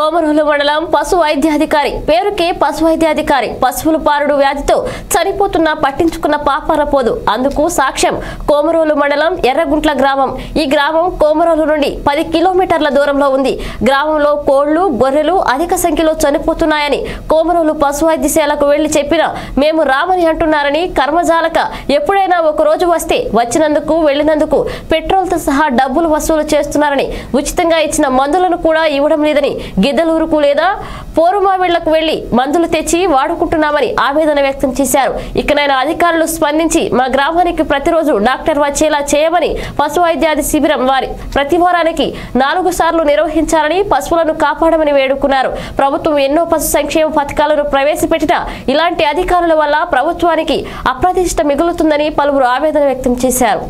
కోమరోలు మండలం పశు వైద్యాధికారి పేరుకే పశు వైద్యాధికారి పశువుల పారుడు వ్యాధితో చనిపోతున్న పట్టించుకున్న పాపాల పోదు. అందుకు సాక్ష్యం కోమరోలు మండలం ఎర్రగుంట్ల గ్రామం. ఈ గ్రామం కోమరోలు నుండి పది కిలోమీటర్ల దూరంలో ఉంది. గ్రామంలో కోళ్ళు గొర్రెలు అధిక సంఖ్యలో చనిపోతున్నాయని కోమరోలు పశు వైద్యశాలకు వెళ్ళి చెప్పినా మేము రామని అంటున్నారని కర్మజాలక ఎప్పుడైనా ఒక రోజు వస్తే వచ్చినందుకు వెళ్ళినందుకు పెట్రోల్తో సహా డబ్బులు వసూలు చేస్తున్నారని ఉచితంగా ఇచ్చిన మందులను కూడా ఇవ్వడం లేదని గిద్దలూరుకు లేదా పోరుమావిళ్ళకు వెళ్ళి మందులు తెచ్చి వాడుకుంటున్నామని ఆవేదన వ్యక్తం చేశారు. ఇకనైనా అధికారులు స్పందించి మా గ్రామానికి ప్రతిరోజు డాక్టర్ వచ్చేలా చేయమని పశు వైద్యాధి శిబిరం వారి ప్రతి వారానికి నాలుగు సార్లు నిర్వహించాలని పశువులను కాపాడమని వేడుకున్నారు. ప్రభుత్వం ఎన్నో పశు సంక్షేమ పథకాలను ప్రవేశపెట్టినా ఇలాంటి అధికారుల వల్ల ప్రభుత్వానికి అప్రతిష్ట మిగులుతుందని పలువురు ఆవేదన వ్యక్తం చేశారు.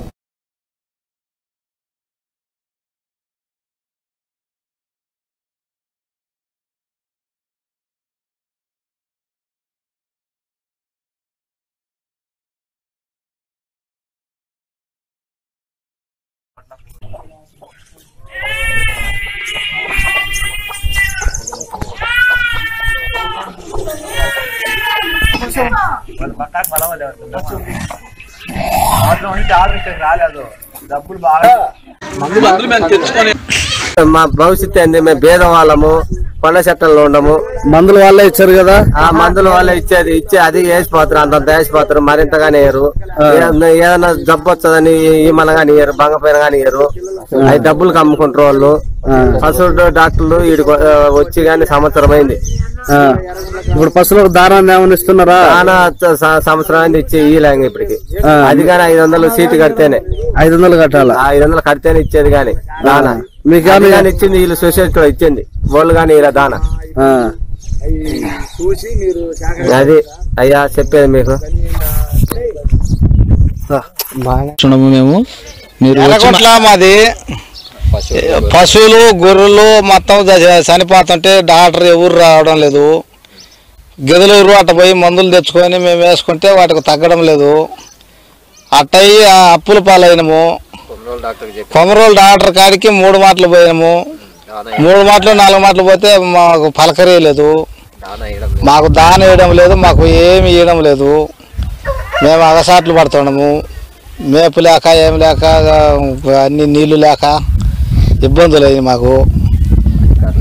పక్కాకు బలవలేదు అవసరం ఉంటే ఆర్డర్ ఇక్కడికి రాలేదు డబ్బులు బాగా మందులు మేము తెచ్చుకొని మా భవిష్యత్తు ఏంది? మేము భేదవాళ్ళము కొండ చెట్టంలో ఉండము. మందుల వల్లే ఇచ్చారు కదా? ఆ మందుల వల్ల ఇచ్చేది ఇచ్చే అది వేసిపోతారు అంతంత వేసిపోతారు మరింతగానే వేయరు ఏదైనా జబ్బు వచ్చదని ఈమన కానీ ఇయ్యరు బంగపైన కానీ ఇయ్యరు అవి డబ్బులకు అమ్ముకుంటారు వాళ్ళు. పశువులు డాక్టర్లు ఆ, వచ్చి గాని సంవత్సరం అయింది. ఇప్పుడు పశువులకు దానాన్ని ఏమైనా ఇస్తున్నారా? స- సంవత్సరం అయింది ఇచ్చి ఇయ్యలేంగ ఇప్పటికి. అది కానీ ఐదు వందలు సీటు కడితేనే. ఐదు వందలు కట్టాలా? ఐదు వందలు కడితేనే ఇచ్చేది కానీ దానా. మీకు ఏమైనా- కానీ ఇచ్చింది వీళ్ళు సొసైటీలో ఇచ్చింది. వాళ్ళు కానీ ఇలా దానా. ఆ. అది అయ్యా చెప్పేది మీకు. చూడము మేము. మీరు మాది. పశువులు గొర్రెలు మొత్తం చనిపోతుంటే డాక్టర్ ఎవరు రావడం లేదు. గెదలూరు అట్ట పోయి మందులు తెచ్చుకొని మేము వేసుకుంటే వాటికి తగ్గడం లేదు. అట్టయి ఆ అప్పుల పాలైనము. కొమరోలు డాక్టర్ కాడికి మూడు మాటలు పోయినాము మూడు మాటలు నాలుగు మాటలు పోతే మాకు పలకరేయలేదు మాకు దాన వేయడం లేదు మాకు ఏమి ఇవ్వడం లేదు. మేము అగసాట్లు పడుతున్నాము. మేపు లేక ఏం లేక అన్ని నీళ్ళు లేక ఇబ్బందులు అయ్యి మాకు.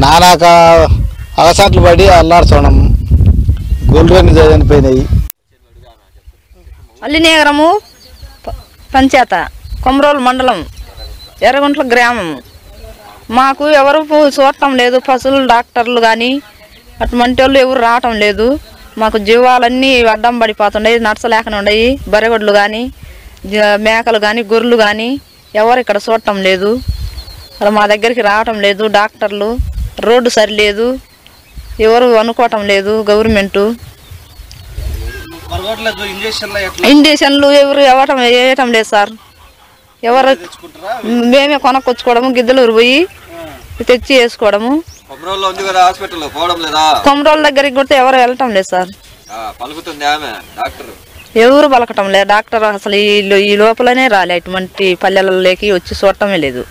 నానాక అగసాట్లు పడి అల్లాడుతున్నాము గొల్లని చనిపోయినాయి అల్లినేగరము పంచాయత. కొమరోలు మండలం ఎర్రగుంట్ల గ్రామం. మాకు ఎవరు చూడటం లేదు. పశువులు డాక్టర్లు కానీ అటువంటి వాళ్ళు ఎవరు రావటం లేదు. మాకు జీవాలన్నీ అడ్డం పడిపోతున్నాయి. నడచలేకనే ఉన్నాయి. బరెగొడ్లు కానీ మేకలు కానీ గొర్రెలు కానీ ఎవరు ఇక్కడ చూడటం లేదు. అలా మా దగ్గరికి రావటం లేదు. డాక్టర్లు రోడ్డు సరిలేదు. ఎవరు అనుకోవటం లేదు గవర్నమెంటు. ఇంజక్షన్లు ఎవరు ఇవ్వటం వేయటం లేదు సార్. ఎవరు మేమే కొనక్కొచ్చుకోవడము గిద్దలూరు పోయి తెచ్చి వేసుకోవడము. కొమరోళ్ళ దగ్గరికి కూడా ఎవరు వెళ్ళటం లేదు సార్. ఎవరు పలకటం లేదు. డాక్టర్ అసలు ఈ లోపలనే రాలే ఇటువంటి పల్లెలలోకి వచ్చి చూడటమే లేదు.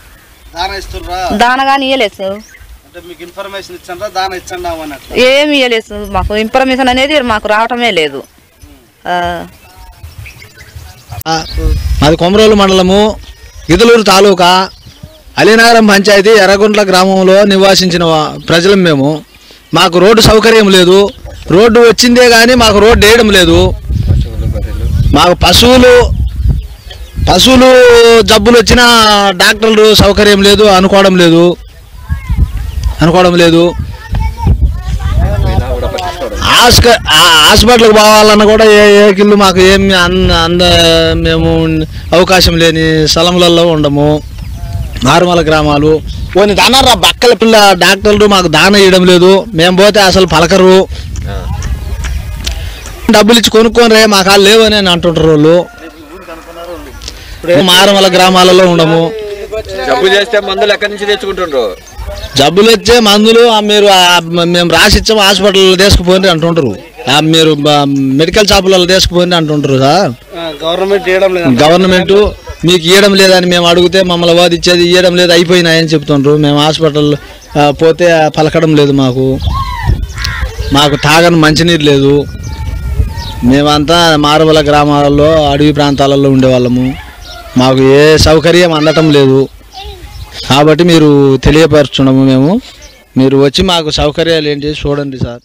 దాన కానీ ఇయ్యలేదు ఏమి ఇయ్యలేదు మాకు. ఇన్ఫర్మేషన్ అనేది మాకు రావటమే లేదు. మాది కొమరోలు మండలము ఇదలూరు తాలూకా అలీనగరం పంచాయతీ ఎర్రగుంట్ల గ్రామంలో నివాసించిన ప్రజలం మేము. మాకు రోడ్డు సౌకర్యం లేదు. రోడ్డు వచ్చిందే కానీ మాకు రోడ్డు వేయడం లేదు. మాకు పశువులు పశువులు జబ్బులు వచ్చినా డాక్టర్లు సౌకర్యం లేదు అనుకోవడం లేదు. అనుకోవడం లేదు. హాస్పిటల్కి పోవాలన్నా కూడా ఏ ఏకిళ్ళు మాకు ఏమి అంద అంద మేము అవకాశం లేని స్థలములలో ఉండము. నార్మల్ గ్రామాలు. కొన్ని దానారా బక్కల పిల్ల డాక్టర్లు మాకు దాన ఇవ్వడం లేదు. మేము పోతే అసలు పలకరు. డబ్బులు ఇచ్చి కొనుక్కొని రే మాకు లేవని అని అంటుంటారు వాళ్ళు. మారమల గ్రామాలలో ఉండము. జబ్బు చేస్తే మందులు ఎక్కడి నుంచి తెచ్చుకుంటుండ్రు? జబ్బులు వచ్చే మందులు ఆ మీరు మేము రాసి ఇచ్చాము హాస్పిటల్లో తీసుకుపోండి అంటుంటారు ఆ మీరు మెడికల్ షాపులలో తీసుకుపోండి అంటుంటారు సార్ గవర్నమెంట్ గవర్నమెంట్ మీకు ఇవ్వడం లేదని మేము అడిగితే మమ్మల్ని వాదిచ్చేది ఇవ్వడం లేదు అయిపోయినాయని చెప్తుండ్రు. మేము హాస్పిటల్ పోతే పలకడం లేదు మాకు. మాకు తాగని మంచినీరు లేదు. మేమంతా మారుమల గ్రామాలలో అడవి ప్రాంతాలలో ఉండేవాళ్ళము. మాకు ఏ సౌకర్యం అందటం లేదు. కాబట్టి మీరు తెలియపరచున్నాము మేము. మీరు వచ్చి మాకు సౌకర్యాలు ఏంటి చూడండి సార్.